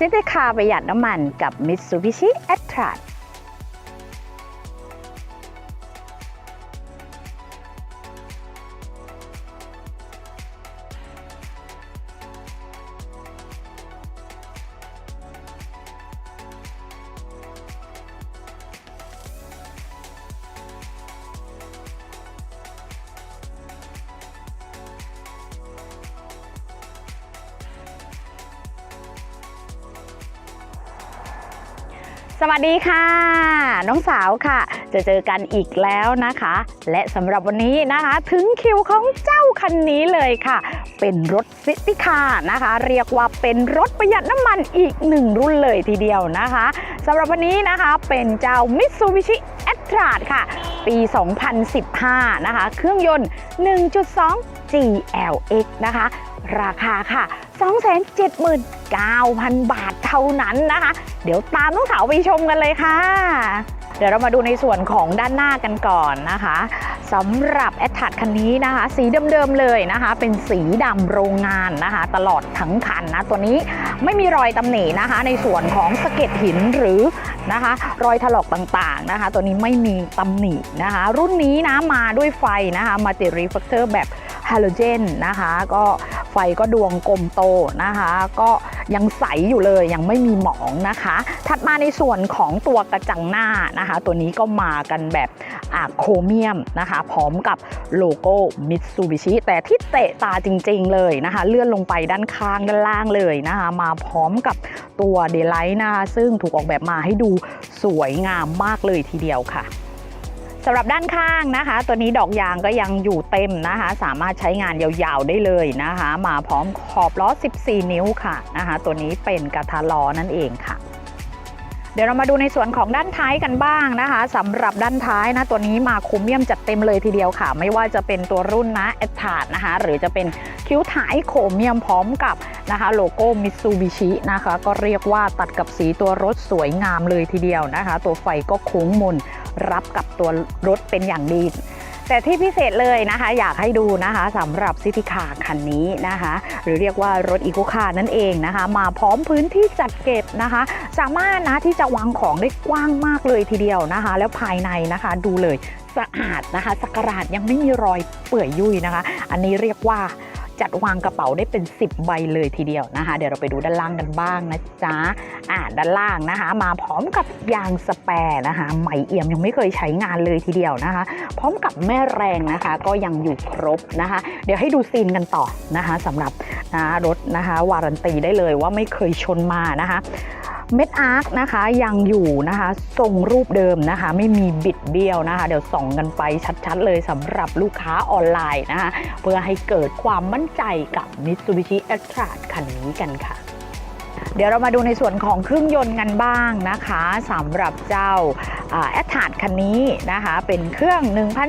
ซิตี้คาร์ประหยัดน้ำมันกับ Mitsubishi a t t r a ท สวัสดีค่ะ น้องสาวค่ะ จะเจอกันอีกแล้วนะคะ และสำหรับวันนี้นะคะ ถึงคิวของเจ้าคันนี้เลยค่ะ เป็นรถซิตี้คานะคะ เรียกว่าเป็นรถประหยัดน้ำมันอีกหนึ่งรุ่นเลยทีเดียวนะคะสำหรับวันนี้นะคะเป็นเจ้า Mitsubishi a t r a ค่ะ ปี 2015 นะคะ เครื่องยนต์ 1.2 GLX นะคะ ราคาค่ะ 279,000 บาทเท่านั้นนะคะ เดี๋ยวตามน้องสาวไปชมกันเลยค่ะ เดี๋ยวเรามาดูในส่วนของด้านหน้ากันก่อนนะคะสำหรับแอดทัดคันนี้นะคะ สีเดิมๆเลยนะคะ เป็นสีดำโรงงานนะคะ ตลอดทั้งคันนะ ตัวนี้ไม่มีรอยตำหนินะคะ ในส่วนของสะเก็ดหินหรือนะคะ รอยถลอกต่างๆนะคะ ตัวนี้ไม่มีตำหนินะคะ รุ่นนี้นะมาด้วยไฟนะคะมาติรีเฟกเตอร์แบบฮาโลเจนนะคะ ก็ ไฟก็ดวงกลมโตนะคะ ก็ยังใสอยู่เลยยังไม่มีหมองนะคะ ถัดมาในส่วนของตัวกระจังหน้านะคะ ตัวนี้ก็มากันแบบอะโครเมียมนะคะ พร้อมกับโลโก้มิตซูบิชิแต่ที่เตะตาจริงๆเลยนะคะ เลื่อนลงไปด้านข้างด้านล่างเลยนะคะ มาพร้อมกับตัวเดลไลท์นะคะซึ่งถูกออกแบบมาให้ดูสวยงามมากเลยทีเดียวค่ะ สำหรับด้านข้างนะคะ ตัวนี้ดอกยางก็ยังอยู่เต็มนะคะ สามารถใช้งานยาวๆได้เลยนะคะ มาพร้อมขอบล้อ 14 นิ้วค่ะนะคะ ตัวนี้เป็นกระทะล้อนั่นเองค่ะเดี๋ยวเรามาดูในส่วนของด้านท้ายกันบ้างนะคะสำหรับด้านท้ายนะตัวนี้มาโครเมี่ยมจัดเต็มเลยทีเดียวค่ะ ไม่ว่าจะเป็นตัวรุ่นนะแอดทาดนะคะ หรือจะเป็นคิ้วท้ายโครเมียมพร้อมกับนะคะโลโก้มิตซูบิชินะคะ ก็เรียกว่าตัดกับสีตัวรถสวยงามเลยทีเดียวนะคะ ตัวไฟก็โค้งมน รับกับตัวรถเป็นอย่างดี แต่ที่พิเศษเลยนะคะ อยากให้ดูนะคะสำหรับซิตี้คาคันนี้นะคะ หรือเรียกว่ารถอีโคคานั่นเองนะคะ มาพร้อมพื้นที่จัดเก็บนะคะ สามารถนะที่จะวางของได้กว้างมากเลยทีเดียวนะคะ แล้วภายในนะคะดูเลยสะอาดนะคะสกราดยังไม่มีรอยเปื่อยยุ่ยนะคะ อันนี้เรียกว่า จัดวางกระเป๋าได้เป็น 10 ใบเลยทีเดียวนะคะ เดี๋ยวเราไปดูด้านล่างกันบ้างนะจ๊ะอ่าด้านล่างนะคะ มาพร้อมกับยางสแปร์นะคะไหมเอี่ยมยังไม่เคยใช้งานเลยทีเดียวนะคะ พร้อมกับแม่แรงนะคะ ก็ยังอยู่ครบนะคะ เดี๋ยวให้ดูซีนกันต่อนะคะสำหรับนะรถนะคะ วารันตีได้เลยว่าไม่เคยชนมานะคะ เม็ดอาร์คนะคะยังอยู่นะคะทรงรูปเดิมนะคะ ไม่มีบิดเบี้ยวนะคะ เดี๋ยวส่องกันไปชัดๆเลยสำหรับลูกค้าออนไลน์นะคะ เพื่อให้เกิดความมั่นใจกับ Mitsubishi a t r a คันนี้กันค่ะเดี๋ยวเรามาดูในส่วนของเครื่องยนต์กันบ้างนะคะสำหรับเจ้าแอตทาดคันนี้นะคะ เป็นเครื่อง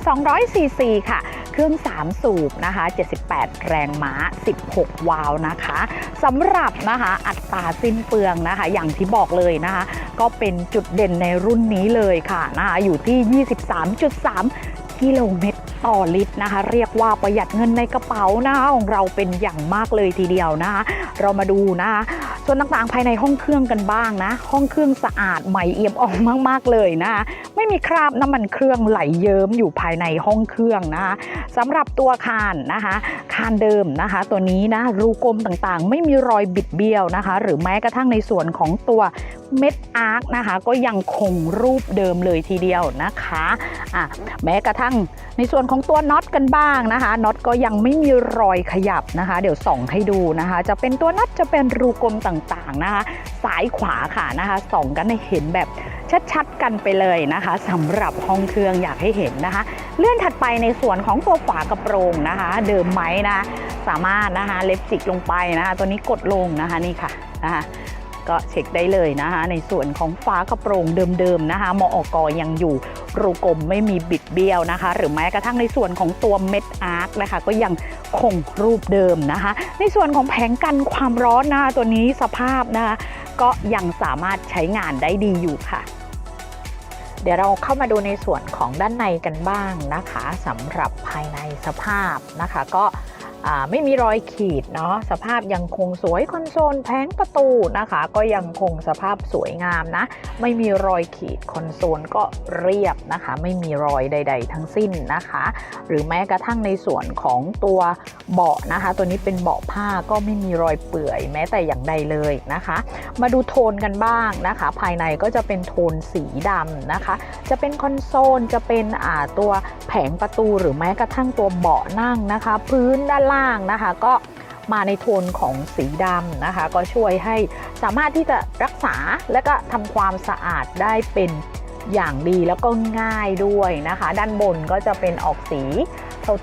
1,200ซีซีค่ะ เครื่อง 3 สูบนะคะ 78 แรงม้า 16 วาล์วนะคะสำหรับนะคะอัตราสิ้นเปลืองนะคะ อย่างที่บอกเลยนะคะ ก็เป็นจุดเด่นในรุ่นนี้เลยค่ะนะคะอยู่ที่ 23.3 กิโลเม ต่อลิตรนะคะ เรียกว่าประหยัดเงินในกระเป๋านะคะของเราเป็นอย่างมากเลยทีเดียวนะคะเรามาดูนะคะส่วนต่างๆภายในห้องเครื่องกันบ้างนะ ห้องเครื่องสะอาดใหม่เอี่ยมอ่องมาก ๆเลยนะคะไม่มีคราบน้ำมันเครื่องไหลเยิ้มอยู่ภายในห้องเครื่องนะคะสำหรับตัวคานนะคะคานเดิมนะคะ ตัวนี้นะรูกลมต่างๆ ไม่มีรอยบิดเบี้ยวนะคะ หรือแม้กระทั่งในส่วนของตัวเม็ดอาร์คนะคะ ก็ยังคงรูปเดิมเลยทีเดียวนะคะอะแม้กระทั่งในส่วนของตัวน็อตกันบ้างนะคะน็อตก็ยังไม่มีรอยขยับนะคะ เดี๋ยวส่องให้ดูนะคะ จะเป็นตัวน็อตจะเป็นรูกลมต่างๆนะคะ ซ้ายขวาค่ะนะคะส่องกันให้เห็นแบบชัดๆกันไปเลยนะคะสำหรับห้องเครื่องอยากให้เห็นนะคะ เลื่อนถัดไปในส่วนของตัวฝากระโปรงนะคะ เดิมไหมนะ สามารถนะคะเล็บจิกลงไปนะคะ ตัวนี้กดลงนะคะนี่ค่ะนะคะ ก็เช็คได้เลยนะคะ ในส่วนของฝากระโปรงเดิมๆนะคะมออกอยังอยู่รูกลมไม่มีบิดเบี้ยวนะคะ หรือแม้กระทั่งในส่วนของตัวเม็ดอาร์คนะคะ ก็ยังคงรูปเดิมนะคะ ในส่วนของแผงกันความร้อนนะคะตัวนี้สภาพนะคะก็ยังสามารถใช้งานได้ดีอยู่ค่ะเดี๋ยวเราเข้ามาดูในส่วนของด้านในกันบ้างนะคะสำหรับภายในสภาพนะคะ ก็ ไม่มีรอยขีดเนาะสภาพยังคงสวยคอนโซลแผงประตูนะคะ ก็ยังคงสภาพสวยงามนะ ไม่มีรอยขีดคอนโซลก็เรียบนะคะ ไม่มีรอยใด ๆ ทั้งสิ้นนะคะ หรือแม้กระทั่งในส่วนของตัวเบาะนะคะ ตัวนี้เป็นเบาะผ้าก็ไม่มีรอยเปื่อยแม้แต่อย่างใดเลยนะคะ มาดูโทนกันบ้างนะคะ ภายในก็จะเป็นโทนสีดำนะคะ จะเป็นคอนโซลจะเป็นอ่าตัวแผงประตูหรือแม้กระทั่งตัวเบาะนั่งนะคะ พื้นด้านล่างนะคะ ก็มาในโทนของสีดำนะคะ ก็ช่วยให้สามารถที่จะรักษาและก็ทำความสะอาดได้เป็นอย่างดีแล้วก็ง่ายด้วยนะคะ ด้านบนก็จะเป็นออกสี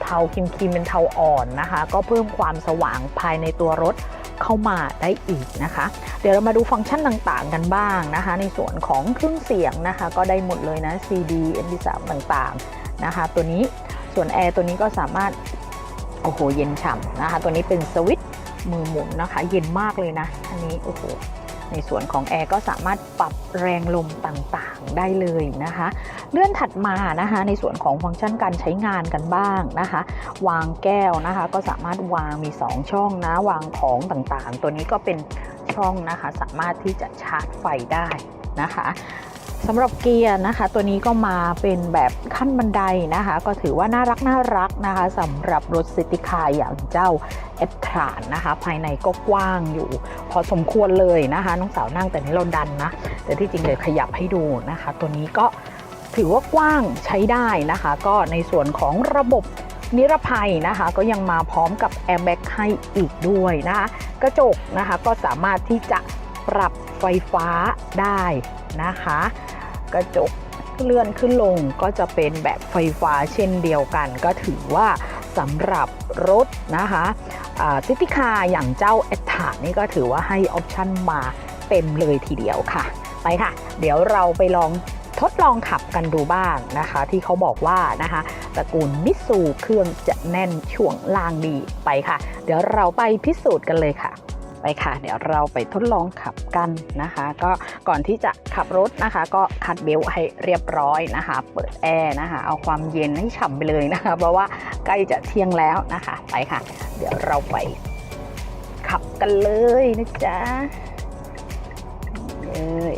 เทาๆครีมๆเป็นเทาอ่อนนะคะ ก็เพิ่มความสว่างภายในตัวรถเข้ามาได้อีกนะคะ เดี๋ยวเรามาดูฟังก์ชันต่างๆกันบ้างนะคะ ในส่วนของเครื่องเสียงนะคะ ก็ได้หมดเลยนะ CD MP3 ต่างๆนะคะ ตัวนี้ส่วนแอร์ตัวนี้ก็สามารถ โอ้โหเย็นฉ่ำนะคะ ตัวนี้เป็นสวิตช์มือหมุนนะคะ เย็นมากเลยนะ อันนี้โอ้โหในส่วนของแอร์ก็สามารถปรับแรงลมต่างๆได้เลยนะคะ เลื่อนถัดมานะคะ ในส่วนของฟังก์ชันการใช้งานกันบ้างนะคะ วางแก้วนะคะ ก็สามารถวางมี 2 ช่องนะ วางของต่างๆ ตัวนี้ก็เป็นช่องนะคะ สามารถที่จะชาร์จไฟได้นะคะ สำหรับเกียร์นะคะ ตัวนี้ก็มาเป็นแบบขั้นบันไดนะคะ ก็ถือว่าน่ารักน่ารักนะคะสำหรับรถซิติคาอย่างเจ้าแอดทรานนะคะ ภายในก็กว้างอยู่ พอสมควรเลยนะคะ น้องสาวนั่งแต่นี้เราดันนะ แต่ที่จริงเดี๋ยวขยับให้ดูนะคะ ตัวนี้ก็ถือว่ากว้างใช้ได้นะคะ ก็ในส่วนของระบบนิรภัยนะคะ ก็ยังมาพร้อมกับแอร์แบ็กให้อีกด้วยนะคะ กระจกนะคะก็สามารถที่จะปรับไฟฟ้าได้ นะคะ กระจกเลื่อนขึ้นลงก็จะเป็นแบบไฟฟ้าเช่นเดียวกัน ก็ถือว่าสำหรับรถนะคะซิติคาอย่างเจ้าแอ t ทานี่ก็ถือว่าให้ออปชั่นมาเต็มเลยทีเดียวค่ะ ไปค่ะ เดี๋ยวเราไปลองทดลองขับกันดูบ้างนะคะ ที่เขาบอกว่านะคะตระกูลมิสูเครื่องจะแน่นช่วงล่างดีไปค่ะ เดี๋ยวเราไปพิสูจน์กันเลยค่ะ ไปค่ะ เดี๋ยวเราไปทดลองขับกันนะคะ ก็ก่อนที่จะขับรถนะคะ ก็คัดเบลให้เรียบร้อยนะคะ เปิดแอร์นะคะ เอาความเย็นให้ฉ่ำไปเลยนะคะ เพราะว่าใกล้จะเที่ยงแล้วนะคะ ไปค่ะ เดี๋ยวเราไปขับกันเลยนะจ๊ะเลย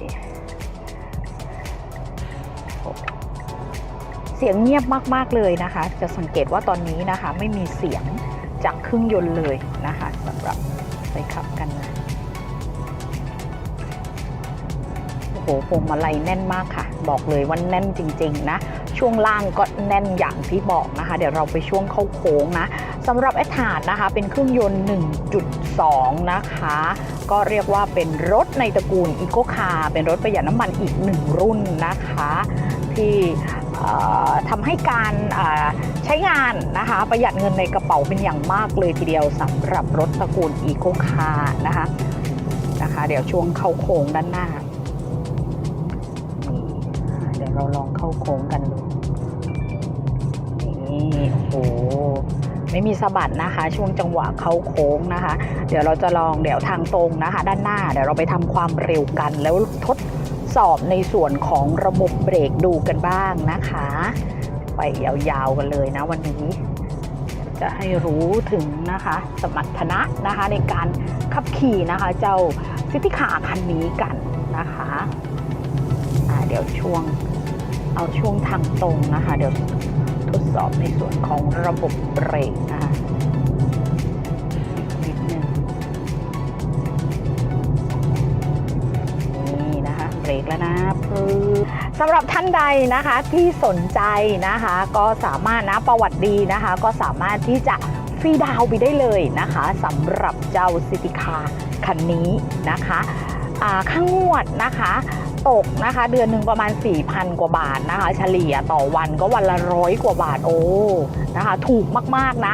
เสียงเงียบมาก ๆ เลยนะคะ จะสังเกตว่าตอนนี้นะคะ ไม่มีเสียงจากเครื่องยนต์เลยนะคะ ไปขับกันนะ โอ้โหพวงมาลัยแน่นมากค่ะ บอกเลยว่าแน่นจริง ๆ นะ ช่วงล่างก็แน่นอย่างที่บอกนะคะ เดี๋ยวเราไปช่วงเข้าโค้งนะสำหรับแอทาดนะคะ เป็นเครื่องยนต์ 1.2 นะคะ ก็เรียกว่าเป็นรถในตระกูลอีโ c คาเป็นรถประหยัดน้ำมันอีกหนึ่งรุ่นนะคะ ที่ ทำให้การใช้งานนะคะประหยัดเงินในกระเป๋าเป็นอย่างมากเลยทีเดียวสำหรับรถตระกูลอีโ c คานะคะนะคะ เดี๋ยวช่วงเข้าโค้งด้านหน้านี่เดี๋ยวเราลองเข้าโค้งกันดูนี่โอ้โหไม่มีสะบัดนะคะ ช่วงจังหวะเข้าโค้งนะคะ เดี๋ยวเราจะลองเดี๋ยวทางตรงนะคะ ด้านหน้า เดี๋ยวเราไปทำความเร็วกันแล้วทด สอบในส่วนของระบบเบรกดูกันบ้างนะคะ ไปยาวๆกันเลยนะวันนี้ จะให้รู้ถึงนะคะ สมรรถนะนะคะในการขับขี่นะคะ เจ้าซิติขาคันนี้กันนะคะะเดี๋ยวช่วงเอาช่วงทางตรงนะคะ เดี๋ยวทดสอบในส่วนของระบบเบรกนะคะ กแล้วนะพึสำหรับท่านใดนะคะที่สนใจนะคะ ก็สามารถนะประวัติดีนะคะ ก็สามารถที่จะฟรีดาวน์ไปได้เลยนะคะสำหรับเจ้าซิติคาคันนี้นะคะข้างงวดนะคะตกนะคะเดือนหนึ่งประมาณ 4,000 กว่าบาทนะคะ เฉลี่ยต่อวันก็วันละร้อยกว่าบาทโอ้นะคะ ถูกมากๆนะ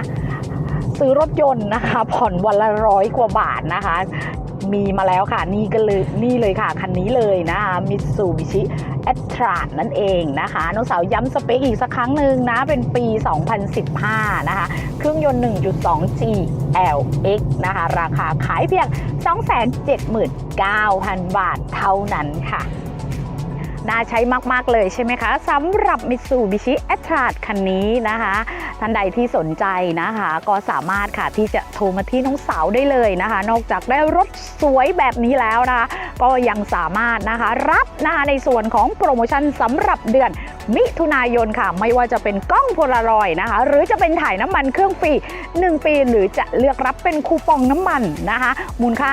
ซื้อรถยนต์นะคะ ผ่อนวันละร้อยกว่าบาทนะคะ มีมาแล้วค่ะ นี่ก็เลยนี่เลยค่ะ คันนี้เลยนะคะมิตซูบิชิแอตราดนั่นเองนะคะ น้องสาวย้ำสเปคอีกสักครั้งหนึ่งนะ เป็นปี 2015 นะคะ เครื่องยนต์ 1.2G LX นะคะ ราคาขายเพียง 279,000 บาทเท่านั้นค่ะ น่าใช้มาก ๆ เลยใช่ไหมคะสำหรับ Mitsubishi a t t r a คันนี้นะคะ ท่านใดที่สนใจนะคะ ก็สามารถค่ะที่จะโทรมาที่น้องสาวได้เลยนะคะ นอกจากได้รถสวยแบบนี้แล้วนะคะ ก็ยังสามารถนะคะรับนะคะในส่วนของโปรโมชั่นสำหรับเดือนมิถุนายนค่ะ ไม่ว่าจะเป็นกล้องโพลารอยนะคะ หรือจะเป็นถ่ายน้ำมันเครื่องฟรี 1 ปี หรือจะเลือกรับเป็นคูปองน้ำมันนะคะ มูลค่า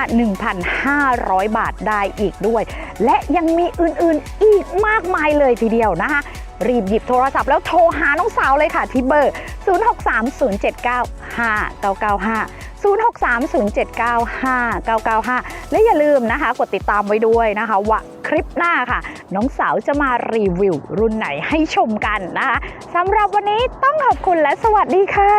1,500 บาทได้อีกด้วย และยังมีอื่นๆอีกมากมายเลยทีเดียวนะคะ รีบหยิบโทรศัพท์แล้วโทรหาน้องสาวเลยค่ะที่เบอร์ 0630795995 0630795995 และอย่าลืมนะคะ กดติดตามไว้ด้วยนะคะว่าคลิปหน้าค่ะ น้องสาวจะมารีวิว รุ่นไหนให้ชมกันนะคะสำหรับวันนี้ต้องขอบคุณและสวัสดีค่ะ